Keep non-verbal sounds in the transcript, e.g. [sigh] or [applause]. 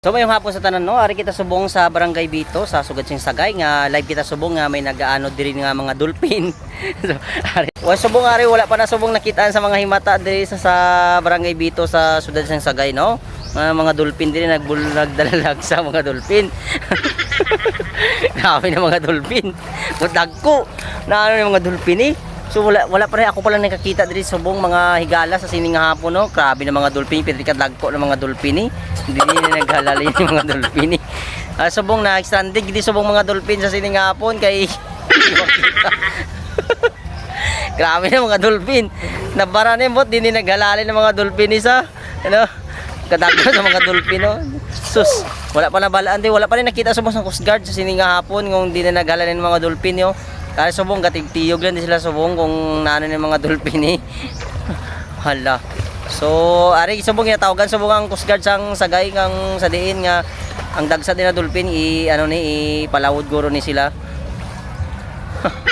So mayong hapon sa tanan no, ari kita subong sa Barangay Bito sa sugad sing Sagay nga live kita subong nga may nagaano diri nga mga dolphin. [laughs] so, ari, wa subong ari wala pa na subong nakitaan sa mga himata diri sa, sa Barangay Bito sa sugad sing Sagay no. Mga mga dolphin diri nagbul nagdalalag [laughs] sa mga dolphin. [laughs] Grabe na mga dolphin. Dagko na ano yung mga dolphin eh. So wala wala pa rin ako pala nakakita diri subong mga higala sa sining hapon no. Grabe na mga dolphin, pwede ka dagko ng mga dolphin eh. Hindi na naghalala [laughs] yung mga dolphin eh. Ah, subong na stranded di subong mga dolphin sa sining hapon kay hindi. [laughs] Grabe na mga dolphin. Nabara na yung bot, di ni naghalala ng mga dolphin isa. Ano? Kadagko sa mga dolphin no. Sus, wala pa nabalaan di, wala pa rin nakita subong sa Coast Guard sa sining hapon kung di na naghalala ng mga dolphin yo. Kaya subong katigtiyog lang di sila subong kung naano ng mga dolphin eh. [laughs] Hala. So, ari subong tawagan subong ang Coast Guard sang sagay kang sa diin nga ang dagsa din na dolphin i ano ni ipalawod guro ni sila. [laughs]